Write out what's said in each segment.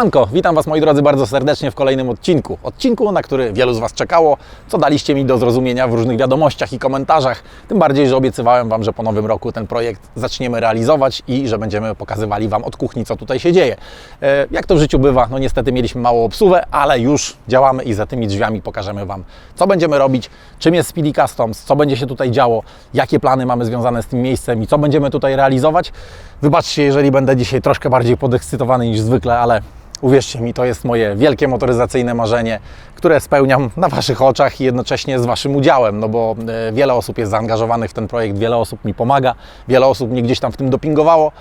Siemanko, witam Was moi drodzy bardzo serdecznie w kolejnym odcinku. Odcinku, na który wielu z Was czekało, co daliście mi do zrozumienia w różnych wiadomościach i komentarzach. Tym bardziej, że obiecywałem Wam, że po nowym roku ten projekt zaczniemy realizować i że będziemy pokazywali Wam od kuchni, co tutaj się dzieje. E, Jak to w życiu bywa, no niestety mieliśmy małą obsługę, ale już działamy i za tymi drzwiami pokażemy Wam, co będziemy robić, czym jest Speedy Customs, co będzie się tutaj działo, jakie plany mamy związane z tym miejscem i co będziemy tutaj realizować. Wybaczcie, jeżeli będę dzisiaj troszkę bardziej podekscytowany niż zwykle, ale uwierzcie mi, to jest moje wielkie motoryzacyjne marzenie, które spełniam na Waszych oczach i jednocześnie z Waszym udziałem, no bo e, wiele osób jest zaangażowanych w ten projekt, wiele osób mi pomaga, wiele osób mnie gdzieś tam w tym dopingowało,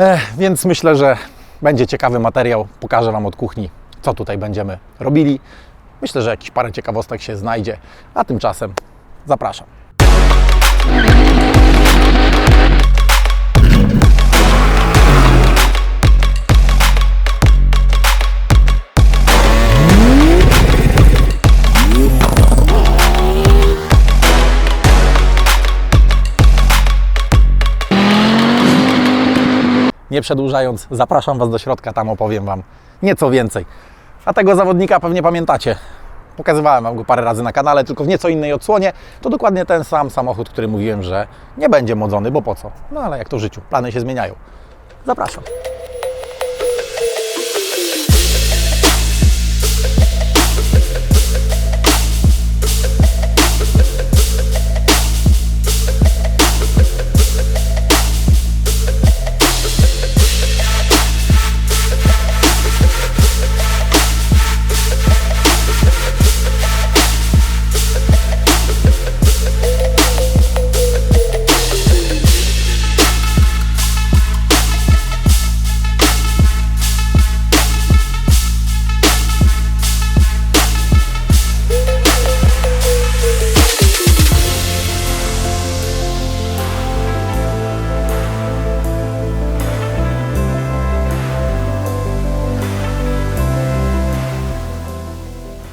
e, więc myślę, że będzie ciekawy materiał, pokażę Wam od kuchni, co tutaj będziemy robili. Myślę, że jakieś parę ciekawostek się znajdzie, a tymczasem zapraszam. Nie przedłużając, zapraszam Was do środka, tam opowiem Wam nieco więcej. A tego zawodnika pewnie pamiętacie. Pokazywałem Wam go parę razy na kanale, tylko w nieco innej odsłonie. To dokładnie ten sam samochód, który mówiłem, że nie będzie modzony, bo po co? No ale jak to w życiu, plany się zmieniają. Zapraszam.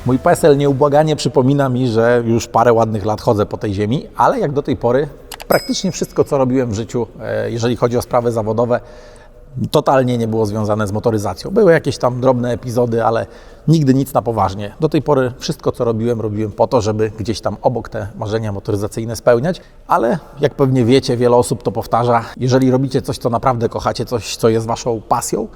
Mój PESEL nieubłaganie przypomina mi, że już parę ładnych lat chodzę po tej ziemi, ale jak do tej pory praktycznie wszystko, co robiłem w życiu, e, jeżeli chodzi o sprawy zawodowe, totalnie nie było związane z motoryzacją. Były jakieś tam drobne epizody, ale nigdy nic na poważnie. Do tej pory wszystko, co robiłem, robiłem po to, żeby gdzieś tam obok te marzenia motoryzacyjne spełniać, ale jak pewnie wiecie, wiele osób to powtarza, jeżeli robicie coś, co naprawdę kochacie, coś, co jest waszą pasją,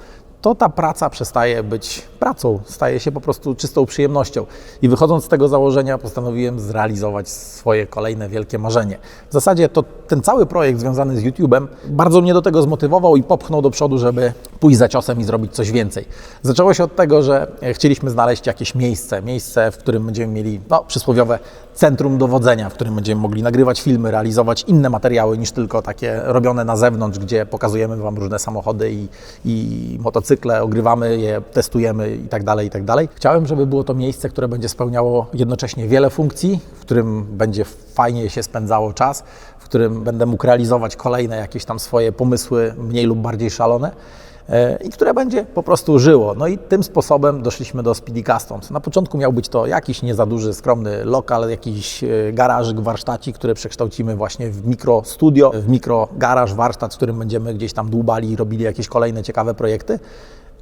to ta praca przestaje być pracą, staje się po prostu czystą przyjemnością. I wychodząc z tego założenia, postanowiłem zrealizować swoje kolejne wielkie marzenie. W zasadzie to ten cały projekt związany z YouTube'em bardzo mnie do tego zmotywował i popchnął do przodu, żeby pójść za ciosem i zrobić coś więcej. Zaczęło się od tego, że chcieliśmy znaleźć jakieś miejsce, miejsce, w którym będziemy mieli no, przysłowiowe centrum dowodzenia, w którym będziemy mogli nagrywać filmy, realizować inne materiały niż tylko takie robione na zewnątrz, gdzie pokazujemy Wam różne samochody i, i motocykle, ogrywamy je, testujemy i tak tak. Chciałem, żeby było to miejsce, które będzie spełniało jednocześnie wiele funkcji, w którym będzie fajnie się spędzało czas, w którym będę mógł realizować kolejne jakieś tam swoje pomysły, mniej lub bardziej szalone i które będzie po prostu żyło. No i tym sposobem doszliśmy do Speedy Customs. Na początku miał być to jakiś nie za duży, skromny lokal, jakiś e, garażyk, warsztacik, który przekształcimy właśnie w mikro studio, w mikro garaż, warsztat, w którym będziemy gdzieś tam dłubali i robili jakieś kolejne ciekawe projekty.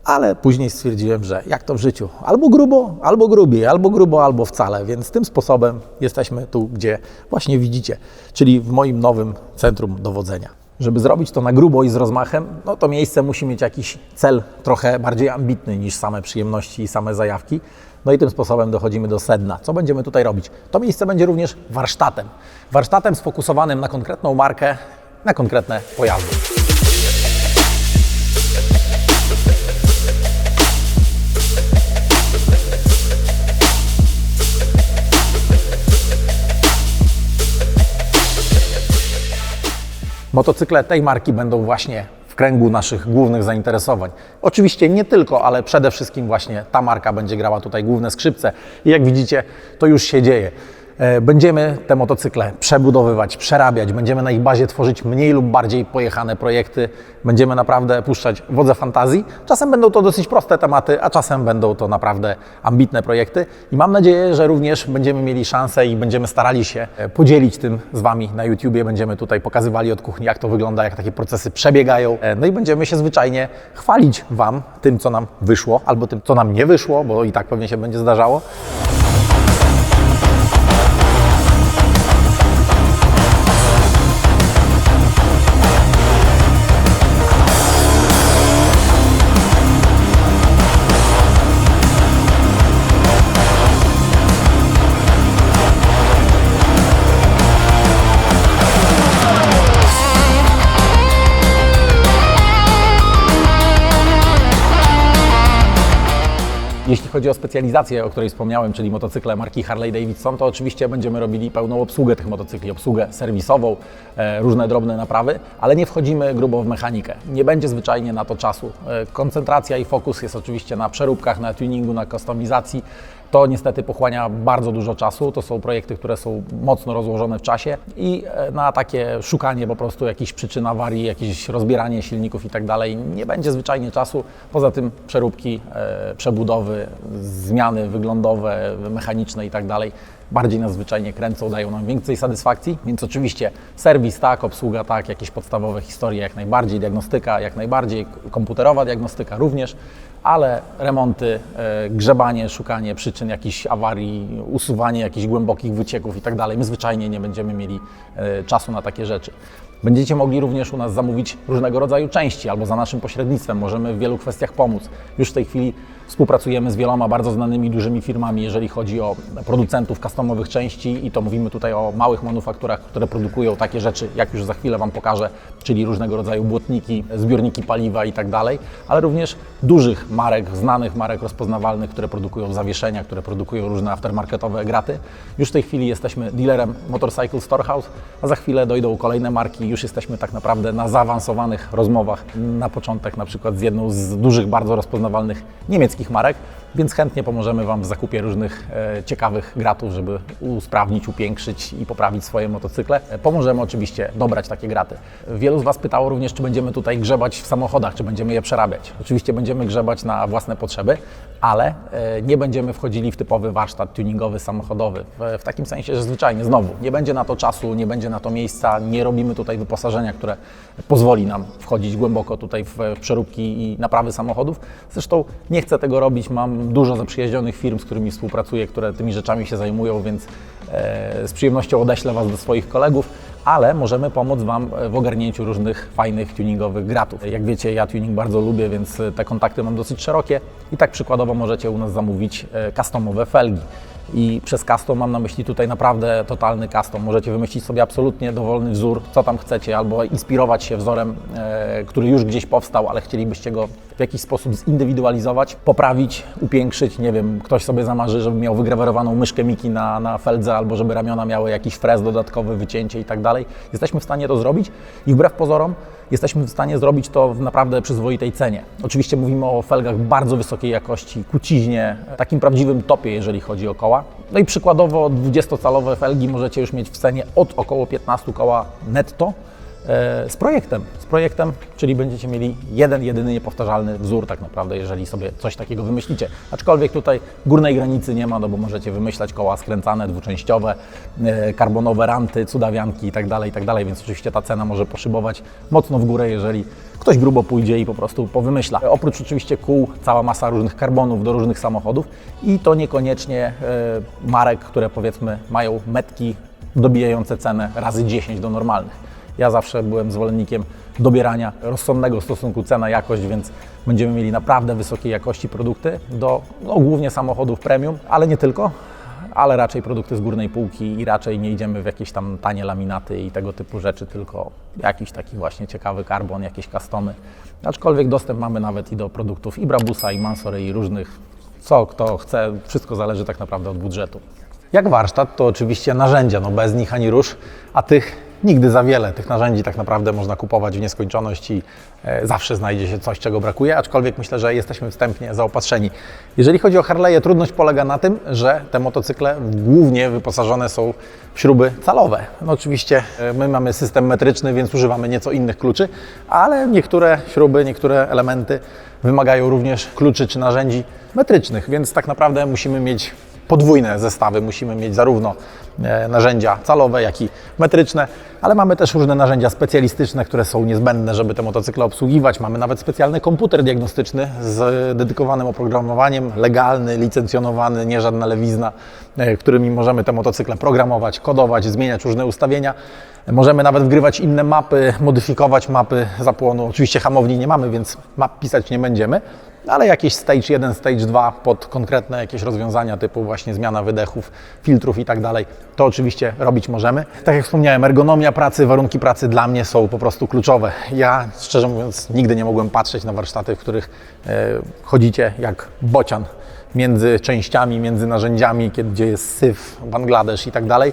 Ale później stwierdziłem, że jak to w życiu, albo grubo, albo grubiej, albo grubo, albo wcale. Więc tym sposobem jesteśmy tu, gdzie właśnie widzicie, czyli w moim nowym centrum dowodzenia. Żeby zrobić to na grubo i z rozmachem, no to miejsce musi mieć jakiś cel trochę bardziej ambitny niż same przyjemności i same zajawki. No i tym sposobem dochodzimy do sedna. Co będziemy tutaj robić? To miejsce będzie również warsztatem. Warsztatem sfokusowanym na konkretną markę, na konkretne pojazdy. Motocykle tej marki będą właśnie w kręgu naszych głównych zainteresowań. Oczywiście nie tylko, ale przede wszystkim właśnie ta marka będzie grała tutaj główne skrzypce i jak widzicie, to już się dzieje. E, Będziemy te motocykle przebudowywać, przerabiać, będziemy na ich bazie tworzyć mniej lub bardziej pojechane projekty, będziemy naprawdę puszczać wodze fantazji. Czasem będą to dosyć proste tematy, a czasem będą to naprawdę ambitne projekty i mam nadzieję, że również będziemy mieli szansę i będziemy starali się e, podzielić tym z Wami na YouTubie. Będziemy tutaj pokazywali od kuchni, jak to wygląda, jak takie procesy przebiegają. E, No i będziemy się zwyczajnie chwalić Wam tym, co nam wyszło, albo tym, co nam nie wyszło, bo i tak pewnie się będzie zdarzało. Jeśli chodzi o specjalizację, o której wspomniałem, czyli motocykle marki Harley Davidson, to oczywiście będziemy robili pełną obsługę tych motocykli, obsługę serwisową, e, różne drobne naprawy, ale nie wchodzimy grubo w mechanikę. Nie będzie zwyczajnie na to czasu. E, koncentracja i fokus jest oczywiście na przeróbkach, na tuningu, na kustomizacji. To niestety pochłania bardzo dużo czasu. To są projekty, które są mocno rozłożone w czasie i e, na takie szukanie po prostu jakichś przyczyn awarii, jakieś rozbieranie silników i tak dalej nie będzie zwyczajnie czasu. Poza tym przeróbki, e, przebudowy, zmiany wyglądowe, mechaniczne i tak dalej bardziej nas zwyczajnie kręcą, dają nam więcej satysfakcji, więc oczywiście serwis tak, obsługa tak, jakieś podstawowe historie jak najbardziej, diagnostyka jak najbardziej, komputerowa diagnostyka również, ale remonty, e, grzebanie, szukanie przyczyn jakichś awarii, usuwanie jakichś głębokich wycieków i tak dalej, my zwyczajnie nie będziemy mieli e, czasu na takie rzeczy. Będziecie mogli również u nas zamówić różnego rodzaju części albo za naszym pośrednictwem. Możemy w wielu kwestiach pomóc. Już w tej chwili współpracujemy z wieloma bardzo znanymi, dużymi firmami, jeżeli chodzi o producentów customowych części i to mówimy tutaj o małych manufakturach, które produkują takie rzeczy, jak już za chwilę Wam pokażę, czyli różnego rodzaju błotniki, zbiorniki paliwa i tak dalej, ale również dużych marek, znanych marek rozpoznawalnych, które produkują zawieszenia, które produkują różne aftermarketowe graty. Już w tej chwili jesteśmy dealerem Motorcycle Storehouse, a za chwilę dojdą kolejne marki. Już jesteśmy tak naprawdę na zaawansowanych rozmowach. Na początek na przykład z jedną z dużych, bardzo rozpoznawalnych niemieckich marek, więc chętnie pomożemy Wam w zakupie różnych e, ciekawych gratów, żeby usprawnić, upiększyć i poprawić swoje motocykle. E, Pomożemy oczywiście dobrać takie graty. Wielu z Was pytało również, czy będziemy tutaj grzebać w samochodach, czy będziemy je przerabiać. Oczywiście będziemy grzebać na własne potrzeby, ale e, nie będziemy wchodzili w typowy warsztat tuningowy, samochodowy. W, w takim sensie, że zwyczajnie znowu nie będzie na to czasu, nie będzie na to miejsca, nie robimy tutaj wyposażenia, które pozwoli nam wchodzić głęboko tutaj w, przeróbki i naprawy samochodów. Zresztą nie chcę tego robić, mam dużo zaprzyjaźnionych firm, z którymi współpracuję, które tymi rzeczami się zajmują, więc e, z przyjemnością odeślę Was do swoich kolegów, ale możemy pomóc Wam w ogarnięciu różnych fajnych tuningowych gratów. Jak wiecie, ja tuning bardzo lubię, więc te kontakty mam dosyć szerokie i tak przykładowo możecie u nas zamówić e, customowe felgi. I przez custom mam na myśli tutaj naprawdę totalny custom. Możecie wymyślić sobie absolutnie dowolny wzór, co tam chcecie, albo inspirować się wzorem, e, który już gdzieś powstał, ale chcielibyście go w jakiś sposób zindywidualizować, poprawić, upiększyć. Nie wiem, ktoś sobie zamarzy, żeby miał wygrawerowaną myszkę Miki na, na feldze, albo żeby ramiona miały jakiś frez dodatkowy, wycięcie i tak dalej. Jesteśmy w stanie to zrobić i wbrew pozorom jesteśmy w stanie zrobić to w naprawdę przyzwoitej cenie. Oczywiście mówimy o felgach bardzo wysokiej jakości, kuciźnie, takim prawdziwym topie, jeżeli chodzi o koła. No i przykładowo 20-calowe felgi możecie już mieć w cenie od około 15 koła netto e, z projektem. Z projektem, czyli będziecie mieli jeden, jedyny niepowtarzalny wzór tak naprawdę, jeżeli sobie coś takiego wymyślicie. Aczkolwiek tutaj górnej granicy nie ma, no bo możecie wymyślać koła skręcane, dwuczęściowe, e, karbonowe ranty, cudawianki i tak dalej, i tak więc oczywiście ta cena może poszybować mocno w górę, jeżeli ktoś grubo pójdzie i po prostu powymyśla. Oprócz oczywiście kół, cała masa różnych karbonów do różnych samochodów i to niekoniecznie e, marek, które powiedzmy mają metki dobijające cenę razy 10 do normalnych. Ja zawsze byłem zwolennikiem dobierania rozsądnego stosunku cena-jakość, więc będziemy mieli naprawdę wysokiej jakości produkty do no, głównie samochodów premium, ale nie tylko, ale raczej produkty z górnej półki i raczej nie idziemy w jakieś tam tanie laminaty i tego typu rzeczy, tylko jakiś taki właśnie ciekawy karbon, jakieś customy. Aczkolwiek dostęp mamy nawet i do produktów i Brabusa, i Mansory, i różnych, co kto chce, wszystko zależy tak naprawdę od budżetu. Jak warsztat, to oczywiście narzędzia, no bez nich ani rusz, a tych nigdy za wiele. Tych narzędzi tak naprawdę można kupować w nieskończoność i e, zawsze znajdzie się coś, czego brakuje, aczkolwiek myślę, że jesteśmy wstępnie zaopatrzeni. Jeżeli chodzi o Harley'e, trudność polega na tym, że te motocykle głównie wyposażone są w śruby calowe. No oczywiście e, my mamy system metryczny, więc używamy nieco innych kluczy, ale niektóre śruby, niektóre elementy wymagają również kluczy czy narzędzi metrycznych, więc tak naprawdę musimy mieć podwójne zestawy. Musimy mieć zarówno e, narzędzia calowe, jak i metryczne, ale mamy też różne narzędzia specjalistyczne, które są niezbędne, żeby te motocykle obsługiwać. Mamy nawet specjalny komputer diagnostyczny z dedykowanym oprogramowaniem, legalny, licencjonowany, nie żadna lewizna, e, którymi możemy te motocykle programować, kodować, zmieniać różne ustawienia. Możemy nawet wgrywać inne mapy, modyfikować mapy zapłonu. Oczywiście hamowni nie mamy, więc map pisać nie będziemy, ale jakiś stage 1, stage 2 pod konkretne jakieś rozwiązania typu właśnie zmiana wydechów, filtrów i tak dalej, to oczywiście robić możemy. Tak jak wspomniałem, ergonomia pracy, warunki pracy dla mnie są po prostu kluczowe. Ja szczerze mówiąc nigdy nie mogłem patrzeć na warsztaty, w których e, chodzicie jak bocian między częściami, między narzędziami, gdzie jest syf, Bangladesz i tak dalej.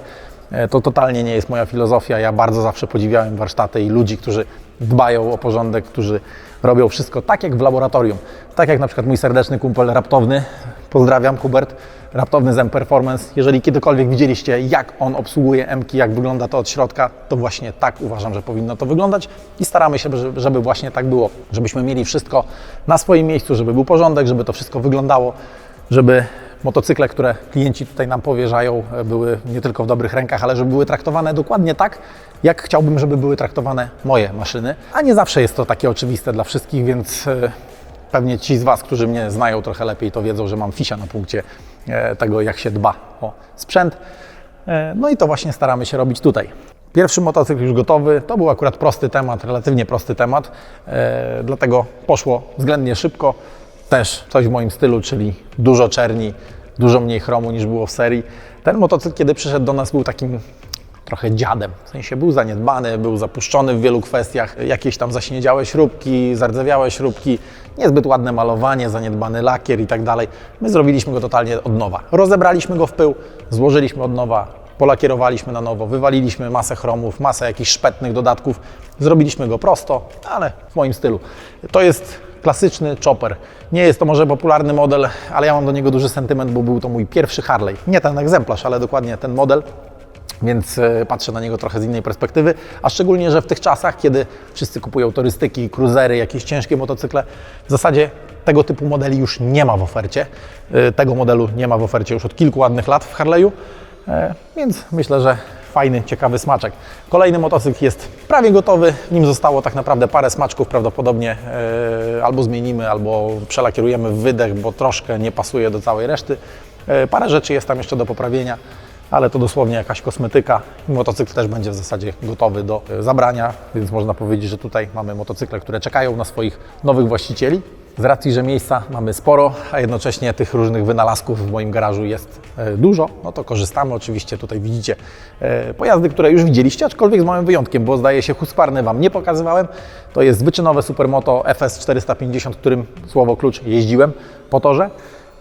E, To totalnie nie jest moja filozofia. Ja bardzo zawsze podziwiałem warsztaty i ludzi, którzy dbają o porządek, którzy robią wszystko tak jak w laboratorium. Tak jak na przykład mój serdeczny kumpel raptowny, pozdrawiam Hubert, raptowny z M Performance. Jeżeli kiedykolwiek widzieliście, jak on obsługuje M-ki, jak wygląda to od środka, to właśnie tak uważam, że powinno to wyglądać i staramy się, żeby właśnie tak było. Żebyśmy mieli wszystko na swoim miejscu, żeby był porządek, żeby to wszystko wyglądało, żeby motocykle, które klienci tutaj nam powierzają, e, były nie tylko w dobrych rękach, ale żeby były traktowane dokładnie tak, jak chciałbym, żeby były traktowane moje maszyny. A nie zawsze jest to takie oczywiste dla wszystkich, więc e, pewnie ci z Was, którzy mnie znają trochę lepiej, to wiedzą, że mam fisia na punkcie e, tego, jak się dba o sprzęt. No i to właśnie staramy się robić tutaj. Pierwszy motocykl już gotowy. To był akurat prosty temat, relatywnie prosty temat, dlatego poszło względnie szybko. Też coś w moim stylu, czyli dużo czerni, dużo mniej chromu niż było w serii. Ten motocykl, kiedy przyszedł do nas, był takim trochę dziadem. W sensie był zaniedbany, był zapuszczony w wielu kwestiach. Jakieś tam zaśniedziałe śrubki, zardzewiałe śrubki, niezbyt ładne malowanie, zaniedbany lakier i tak dalej. My zrobiliśmy go totalnie od nowa. Rozebraliśmy go w pył, złożyliśmy od nowa, polakierowaliśmy na nowo, wywaliliśmy masę chromów, masę jakichś szpetnych dodatków, zrobiliśmy go prosto, ale w moim stylu. To jest klasyczny chopper. Nie jest to może popularny model, ale ja mam do niego duży sentyment, bo był to mój pierwszy Harley. Nie ten egzemplarz, ale dokładnie ten model więc e, patrzę na niego trochę z innej perspektywy, a szczególnie, że w tych czasach, kiedy wszyscy kupują turystyki, cruisery, jakieś ciężkie motocykle, w zasadzie tego typu modeli już nie ma w ofercie. E, Tego modelu nie ma w ofercie już od kilku ładnych lat w Harley'u, e, więc myślę, że fajny, ciekawy smaczek. Kolejny motocykl jest prawie gotowy, w nim zostało tak naprawdę parę smaczków, prawdopodobnie e, albo zmienimy, albo przelakierujemy wydech, bo troszkę nie pasuje do całej reszty. E, Parę rzeczy jest tam jeszcze do poprawienia ale to dosłownie jakaś kosmetyka. Motocykl też będzie w zasadzie gotowy do e, zabrania, więc można powiedzieć, że tutaj mamy motocykle, które czekają na swoich nowych właścicieli. Z racji, że miejsca mamy sporo, a jednocześnie tych różnych wynalazków w moim garażu jest e, dużo, no to korzystamy. Oczywiście tutaj widzicie e, pojazdy, które już widzieliście, aczkolwiek z małym wyjątkiem, bo zdaje się Husqvarny Wam nie pokazywałem. To jest wyczynowe Supermoto FS 450, którym słowo klucz jeździłem po torze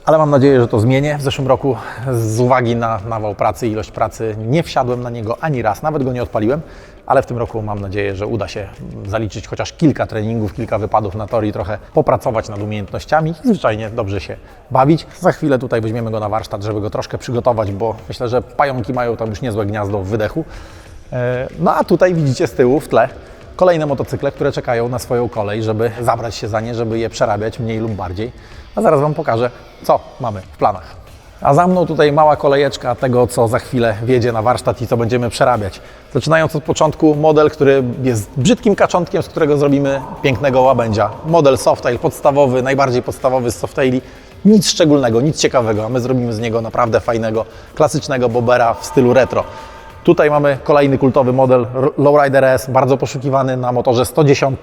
ale mam nadzieję, że to zmienię. W zeszłym roku z uwagi na nawał pracy, ilość pracy nie wsiadłem na niego ani raz, nawet go nie odpaliłem, ale w tym roku mam nadzieję, że uda się zaliczyć chociaż kilka treningów, kilka wypadów na tor i trochę popracować nad umiejętnościami i zwyczajnie dobrze się bawić. Za chwilę tutaj weźmiemy go na warsztat, żeby go troszkę przygotować, bo myślę, że pająki mają tam już niezłe gniazdo w wydechu. E, No a tutaj widzicie z tyłu w tle kolejne motocykle, które czekają na swoją kolej, żeby zabrać się za nie, żeby je przerabiać mniej lub bardziej. A zaraz Wam pokażę, co mamy w planach. A za mną tutaj mała kolejeczka tego, co za chwilę wjedzie na warsztat i co będziemy przerabiać. Zaczynając od początku, model, który jest brzydkim kaczątkiem, z którego zrobimy pięknego łabędzia. Model Softail podstawowy, najbardziej podstawowy z Softaili. Nic szczególnego, nic ciekawego, a my zrobimy z niego naprawdę fajnego, klasycznego bobera w stylu retro. Tutaj mamy kolejny kultowy model Lowrider S, bardzo poszukiwany na motorze 110.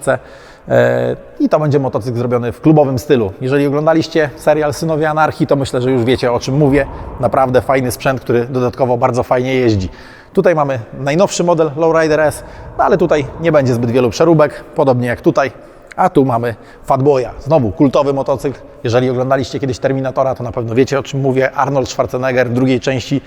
E, I to będzie motocykl zrobiony w klubowym stylu. Jeżeli oglądaliście serial Synowie Anarchii, to myślę, że już wiecie o czym mówię. Naprawdę fajny sprzęt, który dodatkowo bardzo fajnie jeździ. Tutaj mamy najnowszy model Lowrider S, no ale tutaj nie będzie zbyt wielu przeróbek, podobnie jak tutaj. A tu mamy Fatboya, znowu kultowy motocykl. Jeżeli oglądaliście kiedyś Terminatora, to na pewno wiecie o czym mówię. Arnold Schwarzenegger w drugiej części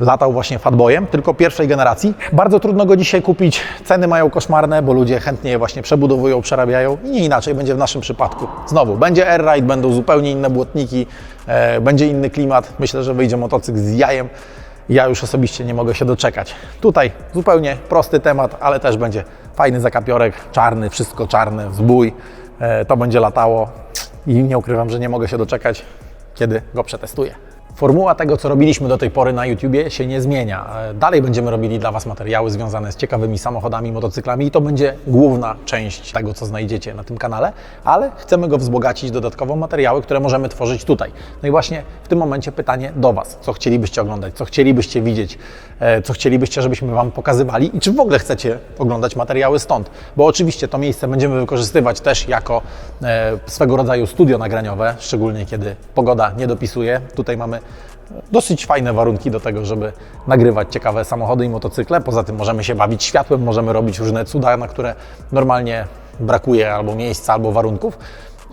latał właśnie Fatboyem, tylko pierwszej generacji. Bardzo trudno go dzisiaj kupić. Ceny mają koszmarne, bo ludzie chętnie je właśnie przebudowują, przerabiają i nie inaczej będzie w naszym przypadku. Znowu będzie airride, będą zupełnie inne błotniki, e, będzie inny klimat. Myślę, że wyjdzie motocykl z jajem. Ja już osobiście nie mogę się doczekać. Tutaj zupełnie prosty temat, ale też będzie fajny zakapiorek, czarny, wszystko czarne, zbój. E, To będzie latało i nie ukrywam, że nie mogę się doczekać, kiedy go przetestuję. Formuła tego, co robiliśmy do tej pory na YouTubie się nie zmienia. E, Dalej będziemy robili dla Was materiały związane z ciekawymi samochodami, motocyklami i to będzie główna część tego, co znajdziecie na tym kanale, ale chcemy go wzbogacić dodatkowo materiały, które możemy tworzyć tutaj. No i właśnie w tym momencie pytanie do Was, co chcielibyście oglądać, co chcielibyście widzieć, e, co chcielibyście, żebyśmy Wam pokazywali i czy w ogóle chcecie oglądać materiały stąd, bo oczywiście to miejsce będziemy wykorzystywać też jako e, swego rodzaju studio nagraniowe, szczególnie kiedy pogoda nie dopisuje. Tutaj mamy dosyć fajne warunki do tego, żeby nagrywać ciekawe samochody i motocykle. Poza tym możemy się bawić światłem, możemy robić różne cuda, na które normalnie brakuje albo miejsca, albo warunków.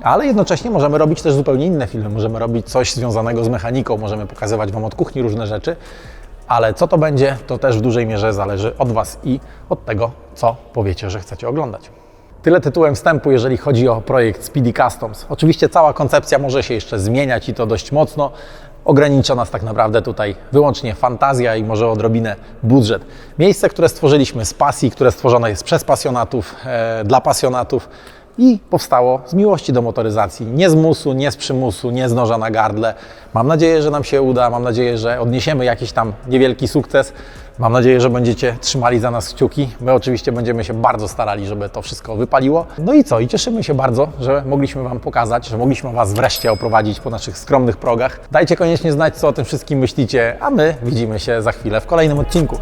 Ale jednocześnie możemy robić też zupełnie inne filmy. Możemy robić coś związanego z mechaniką, możemy pokazywać Wam od kuchni różne rzeczy. Ale co to będzie, to też w dużej mierze zależy od Was i od tego, co powiecie, że chcecie oglądać. Tyle tytułem wstępu, jeżeli chodzi o projekt Speedy Customs. Oczywiście cała koncepcja może się jeszcze zmieniać i to dość mocno. Ogranicza nas tak naprawdę tutaj wyłącznie fantazja i może odrobinę budżet. Miejsce, które stworzyliśmy z pasji, które stworzone jest przez pasjonatów, e, dla pasjonatów i powstało z miłości do motoryzacji. Nie z musu, nie z przymusu, nie z noża na gardle. Mam nadzieję, że nam się uda, mam nadzieję, że odniesiemy jakiś tam niewielki sukces. Mam nadzieję, że będziecie trzymali za nas kciuki. My oczywiście będziemy się bardzo starali, żeby to wszystko wypaliło. No i co? I cieszymy się bardzo, że mogliśmy Wam pokazać, że mogliśmy Was wreszcie oprowadzić po naszych skromnych progach. Dajcie koniecznie znać, co o tym wszystkim myślicie, a my widzimy się za chwilę w kolejnym odcinku.